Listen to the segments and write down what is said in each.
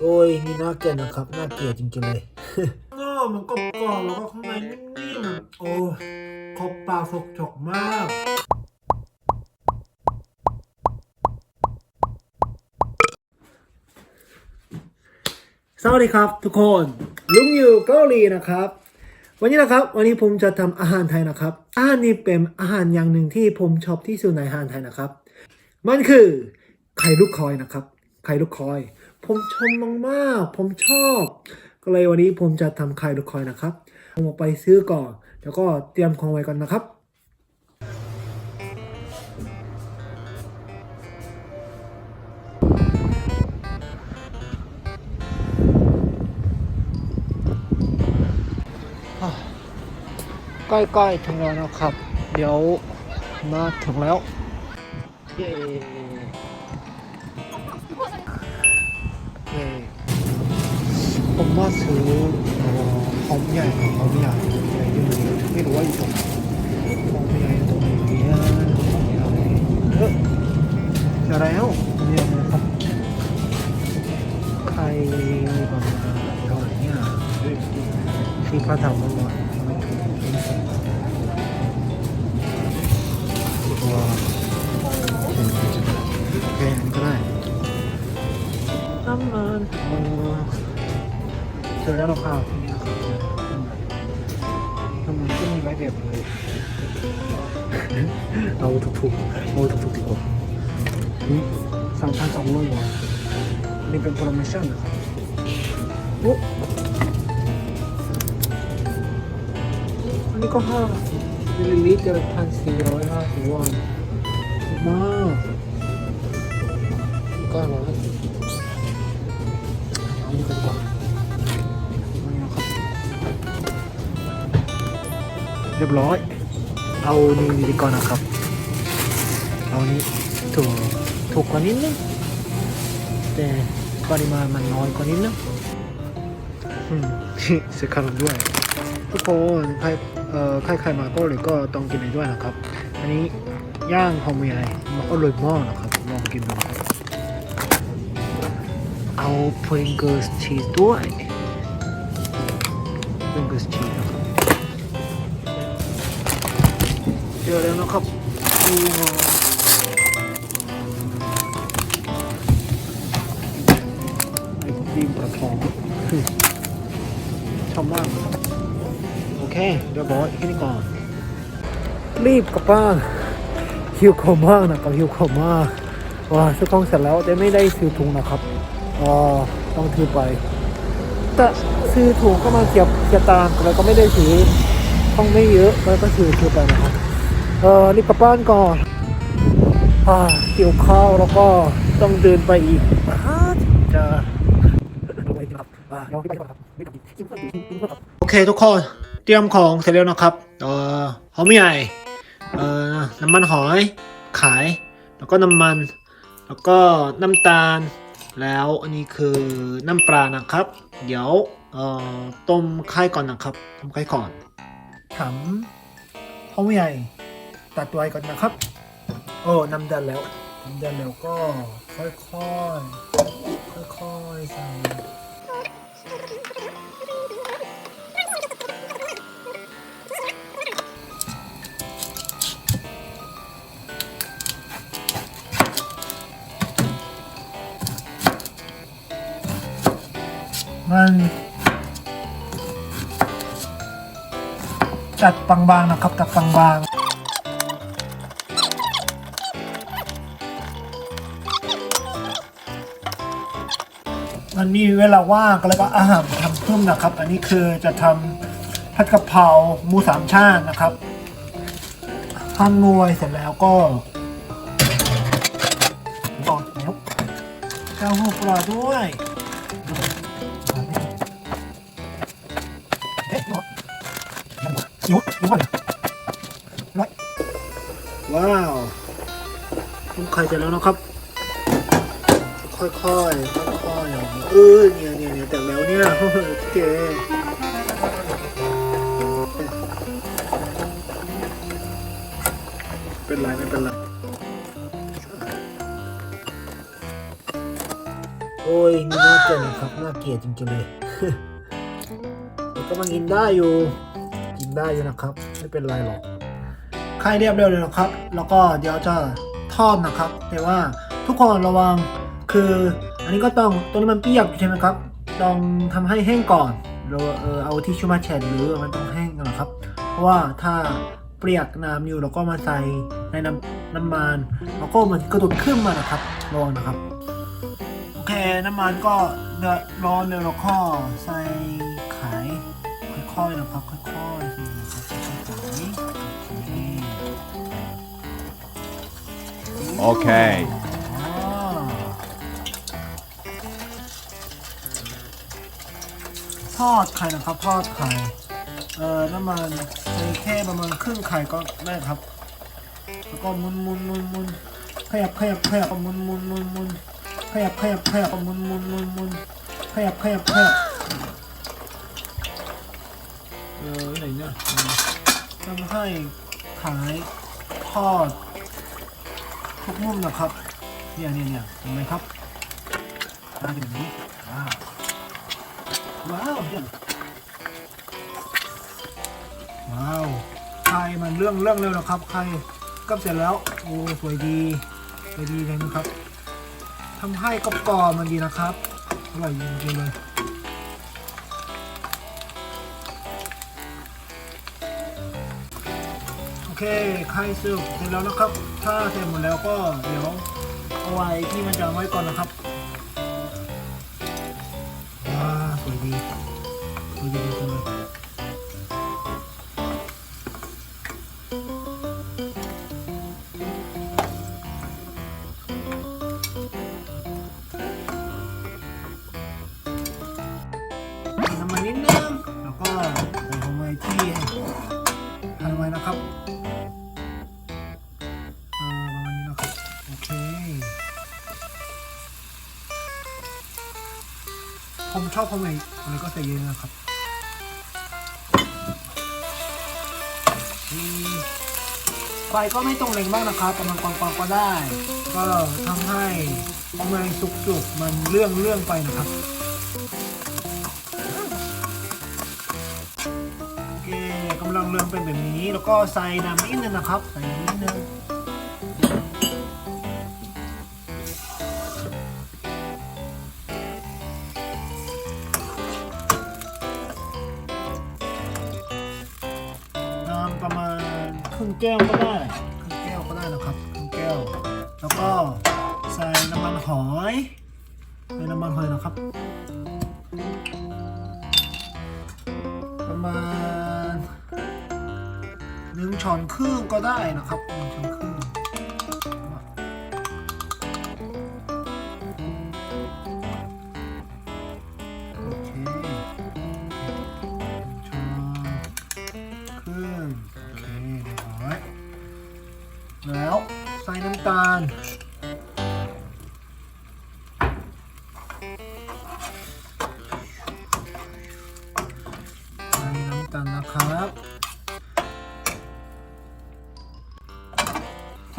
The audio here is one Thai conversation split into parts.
โอ้ยนี่น่าเกลียดนะครับ น่าเกลียดจริงๆเลยง้อมันกรอบๆแล้วก็ข้างในนิ่มๆโอ้ยขอบปากสกฉกมากสวัสดีครับทุกคนลุงอยู่เกาหลีนะครับ วันนี้นะครับ วันนี้ผมจะทำอาหารไทยนะครับ อาหารนี้เป็นอาหารอย่างหนึ่งที่ผมชอบที่สุดในอาหารไทยนะครับ มันคือไข่ลูกคอยนะครับ ไข่ลูกคอย ผมชมมากๆ ผมชอบ ก็เลยวันนี้ผมจะทำไข่ลูกคอยนะครับ ผมไปซื้อก่อน แล้วก็เตรียมของไว้ก่อนนะครับใกล้ๆถึงแล้วนะครับ เดี๋ยวมาถึงแล้ว เย้ ผมาซื้อเอ่อหอมใหญ่หอมใหญ่ใหญ่ที่มือไม่รู้ว่าอยู่ตรงไหนหอมใหญ่ตรงไหนเนี่ยหอมใหญ่เออจอแล้วเนี่ยนะครับใครประมาณเท่าไหร่เนี่ยที่พระธรรมว่าไม่ถูกตัวเคอันก็ได้น้ำมันออเจอแล้วหรอครับนี่นะครับน้ำมันก็มีไว้แบบเลยเอาถูกๆเอาถูกๆดีกว่าสามพันสองร้อยบาทนี่เป็นโปรโมชั่นนะครับโอ้อันนี้ก็ห้ามิลลิลิตรจะพันสี่ร้อยห้าสิบวันมากก็ร้อย เรียบร้อย เอานี่ดีก่อนนะครับ เอานี้ถูกถูกกว่านิดนึงแต่ปริมาณมันน้อยกว่านิดนึงเสียคารมด้วย ทุกคนใครเอ่อใครใครมาก็เลยก็ต้องกินไปด้วยนะครับ อันนี้ย่างหอมใหญ่มันอร่อยมากนะครับลองกินดูเอา Pringles cheese ด้วย Pringles cheese นะครับ เจอแล้วนะครับไอติมกระทองชอบมากนะครับโอเค เดี๋ยวบอกแค่นี้ก่อน รีบกลับบ้านหิวขมากนะครับหิวขมากว้าซื้อของเสร็จแล้วแต่ไม่ได้ซื้อถุงนะครับอ่าต้องถือไปแต่ซื้อถุงก็มาเก็บเก็บตามแล้วก็ไม่ได้ซื้อต้องไม่เยอะแล้วก็ซื้อถือไปนะครับ เออรีบกลับบ้านก่อนอ่าหิวข้าวแล้วก็ต้องเดินไปอีกจะไปครับอ่าเราไปก่อนครับโอเคทุกคนเตรียมของเสร็จแล้วนะครับ เอ่อหอมใหญ่เอ่อน้ำมันหอยขาย แล้วก็น้ำมัน แล้วก็น้ำตาล แล้วอันนี้คือน้ำปลานะครับ เดี๋ยวเอ่อต้มไข่ก่อนนะครับต้มไข่ก่อนถามหอมใหญ่ ตัดไว้ก่อนนะครับ โอ้น้ำเดันแล้วน้ำเดันแล้วก็ค่อยๆค่อยๆใส่มันจัดบางๆนะครับจัดบาง มีเวลาว่างก็เลยก็อาหารทำเพิ่มนะครับ อันนี้คือจะทำผัดกะเพราหมูสามชาตินะครับหั่นนวยเสร็จแล้วก็ต่อแล้วแก้วหูปลาด้วยเอ๊ะหมดยังหมดยุดยุดก่อนร้อยว้าวต้มไข่เสร็จแล้วนะครับ ค่อยๆค่อยๆอย่างนี้เออเนี่ยเนี่ยเนี่ยแต่แล้วเนี่ยโอเคเป็นไรไม่เป็นไรโอ้ยมีน่าเกลียดนะครับน่าเกลียดจริงๆเลยแต่ก็มากินได้อยู่กินได้อยู่นะครับ ไม่เป็นไรหรอกใครเรียบเร็วเลยนะครับ แล้วก็เดี๋ยวจะทอดนะครับ แต่ว่าทุกคนระวัง คืออันนี้ก็ต้องตัวนี้มันเปียกอยู่ใช่ไหมครับต้องทำให้แห้งก่อนเราเออเอาที่ชูมมาเช็ดหรือมันต้องแห้งก่อนะครับ เพราะว่าถ้าเปียกน้ำอยู่เราก็มาใส่ในน้ำน้ำมันแล้วก็มันกระโดดขึ้นมานะครับระวังนะครับโอเคน้ำมันก็เดือดร้อนเลยเราก็ใส่ไข่ค่อยๆนะครับค่อยๆสินะครับค่อยๆโอเค ทอดไข่นะครับ ทอดไข่เอ่อน้ำมันใส่แค่ประมาณครึ่งไข่ก็ได้ครับ แล้วก็มุนมุนมุนมุนขยับขยับขยับมุนมุนมุนมุนขยับขยับขยับมุนมุนมุนมุนขยับขยับขยับเออไหนเนี่ยทำให้ขายทอดทุกมุมนะครับ เนี่ยเนี่ยเนี่ยเห็นไหมครับมาอย่างนี้ว้า ว้าว ว้าวไข่มันเรื่องเรื่องเร็วนะครับไข่กับเสร็จแล้ว โอ้ สวยดีสวยดีเลยนะครับทำให้กรอบๆมันดีนะครับ อร่อยจริงๆเลย โอเค ไข่สุกเสร็จแล้วนะครับ ถ้าเสร็จหมดแล้วก็เดี๋ยวเอาไว้ที่มันจะไว้ก่อนนะครับ ดีสวยดีจังเลยน้ำมันนิดนึงแล้วก็ใส่ลงไว้ที่ทันไว้นะครับ ชอบคอมเมนต์อะไรก็ใส่เยอะนะครับไฟก็ไม่ตรงแรงมากนะครับประมาณกลางๆก็ได้ ก็ทำให้คอมเมนต์สุกๆมันเรื่องเรื่องไปนะครับโอเคกำลังเรื่องเป็นแบบนี้ แล้วก็ใส่น้ำนิดนึงนะครับ ใส่น้ำนิดนึง แก้วก็ได้ครึ่งแก้วก็ได้นะครับครึ่งแก้ว แล้วก็ใส่น้ำมันหอยใส่น้ำมันหอยนะครับ ประมาณหนึ่งช้อนครึ่งก็ได้นะครับหนึ่งช้อนครึ่ง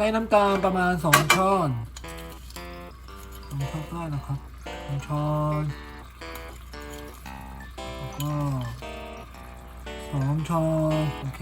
ใส่น้ำตาลประมาณ2ช้อนสองช้อนได้นะครับสองช้อนแล้วก็สองช้อนโอเค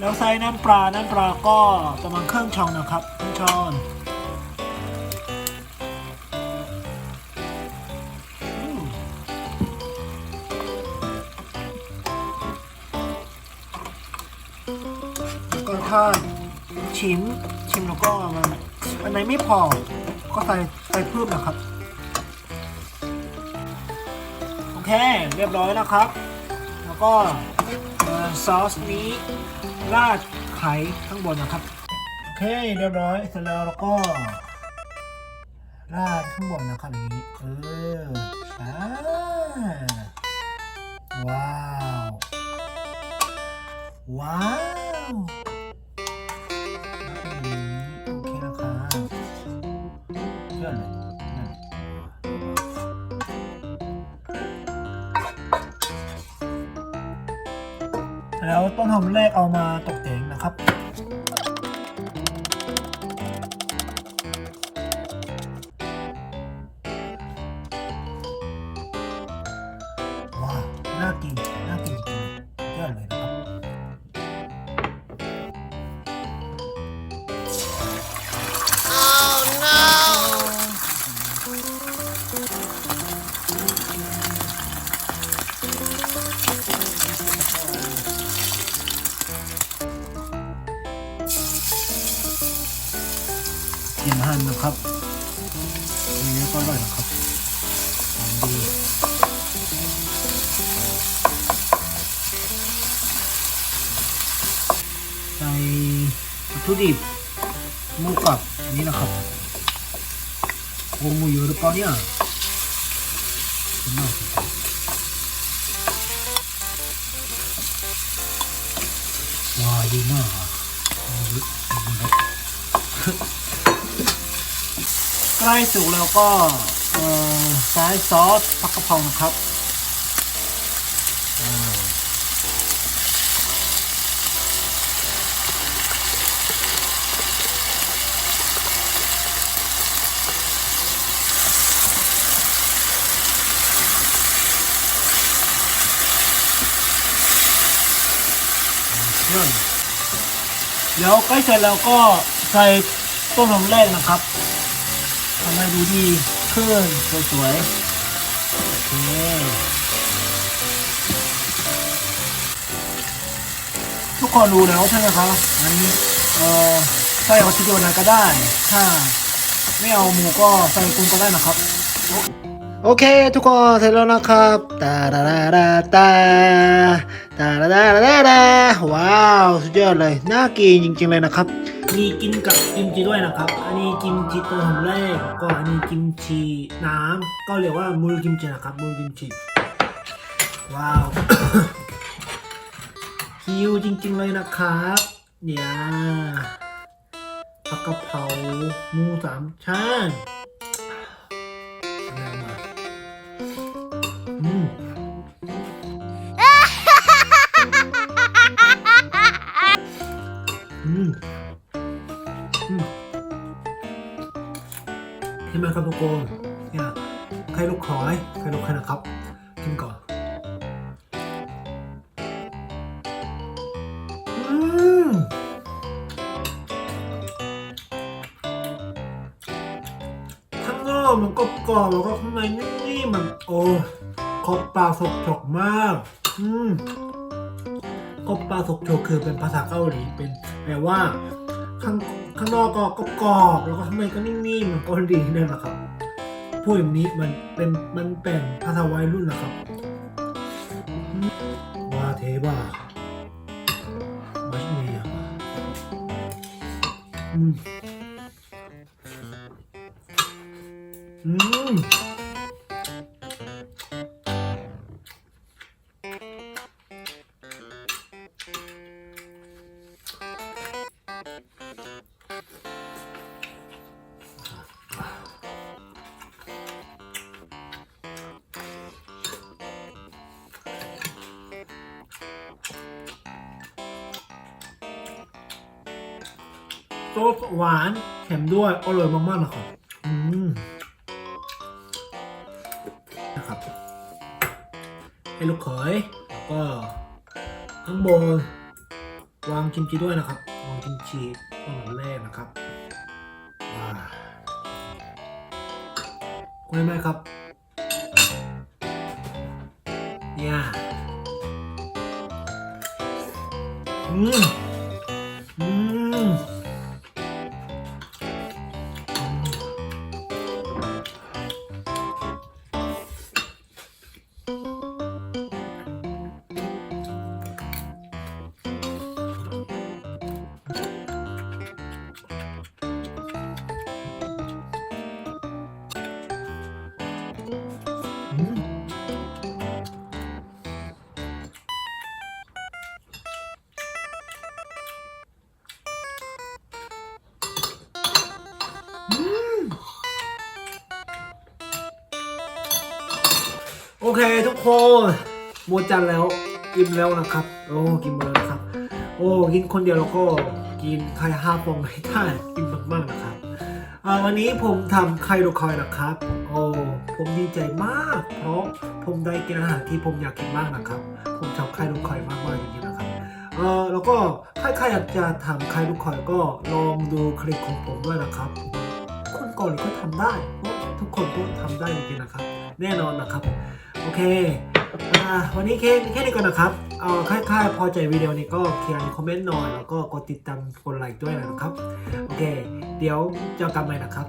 แล้วใส่น้ำปลา น้ำปลาก็ประมาณครึ่งช้อนนะครับครึ่งช้อนก็ถ้าชิมชิมแล้วก็มันอันไหนไม่พอ ก็ใส่ใส่เพิ่มนะครับ โอเค เรียบร้อยนะครับ แล้วก็ ซอสนี้ราดไข่ข้างบนนะครับ โอเคเรียบร้อยเสร็จแล้วเราก็ราดข้างบนนะครับอย่างนี้เอออ่าว้าว ว้าว แล้วต้นหอมแรกเอามาตกแต่งนะครับ หั่นนะครับอันนี้ก็อร่อยนะครับหอมดีใส่วัตถุดิบหมูกับอันนี้นะครับโอ้หมูเยอะหรือเปล่าเนี่ยนไหมว้าวดีมากอะเอาเยอะดีครับ ใก ล้สุกแล้วก็เอ่อใช้ซอสผักกะเพรานะครับเดี๋ยวใกล้เสร็จแล้วก็ใส่ต้นหอมแรกนะครับ ให้ดูดีขึ้นสวยๆโอเคทุกคนรู้แล้วใช่ไหมครับอันนี้เอ่อใส่เอาชิ้นเดียวนะก็ได้ ถ้าไม่เอาหมูก็ใส่กุ้งก็ได้นะครับ โอเค ทุกคนเสร็จแล้วนะครับตาดาดาดาตาตาดาดาดาดาว้าว สุดยอดเลย น่ากินจริงๆเลยนะครับ มีกินกับกิมจิด้วยนะครับ อันนี้กิมจิตัวหอมแรกก็อันนี้กิมจิน้ำก็เรียกว่ามูลกิมจินะครับมูลกิมจิว้าวฮิวจริงๆเลยนะครับเนี่ยผักกะเพราหมูสามชั้นอะมาอืม เห็นไหมครับทุกคนเนี่ยไข่ลูกคอยไข่ลูกข่นะครับกินก่อนอืมข้างนอกมันก็กรอบแล้วก็ข้างในนิ่มๆมันโอ้ขอบปลากสกฉกมาก อืมกบปลาสกโชคือเป็นภาษาเกาหลีเป็นแปลว่าข้าง ข้างนอกก็กรอบแล้วก็ข้างในก็นิ่มๆมันก็ดีนั่นแหละครับพูดแบบนี้มันเป็นมันเป็นภาษาวัยรุ่นนะครับว้าเทบ้ามาชิเนี โซสหวานเค็มด้วยอร่อยมากๆนะครับอืมนะครับให้ลูกเขยแล้วก็ข้างบนวางกิมจิด้วยนะครับวางกิมจิต้นแรกนะครับว้าคุณไหมครับเนี่ยอืม เคทุกคนหมดจานแล้วอิ่มแล้วนะครับ โอ้กินหมดแล้วนะครับ โอ้กินคนเดียวแล้วก็กินไข่ห้าฟองไม่ได้กินมากๆนะครับวันนี้ผมทำไข่ลูกคอยนะครับ โอ้ผมดีใจมาก เพราะผมได้กินอาหารที่ผมอยากกินมากนะครับ ผมชอบไข่ลูกคอยมากๆจริงๆนะครับเออแล้วก็ถ้าใครอยากจะทำไข่ลูกคอยก็ลองดูคลิปของผมด้วยนะครับ คนเกาหลีก็ทำได้ทุกคนก็ทำได้จริงๆนะครับ แน่นอนนะครับ โอเควันนี้แค่แค่นี้ก่อนนะครับ เอาค่ายๆพอใจวิดีโอนี้ก็เขียนคอมเมนต์หน่อย แล้วก็กดติดตามกดไลค์ด้วยนะครับ โอเค เดี๋ยวเจอกันใหม่นะครับ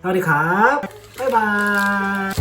สวัสดีครับ บ๊ายบาย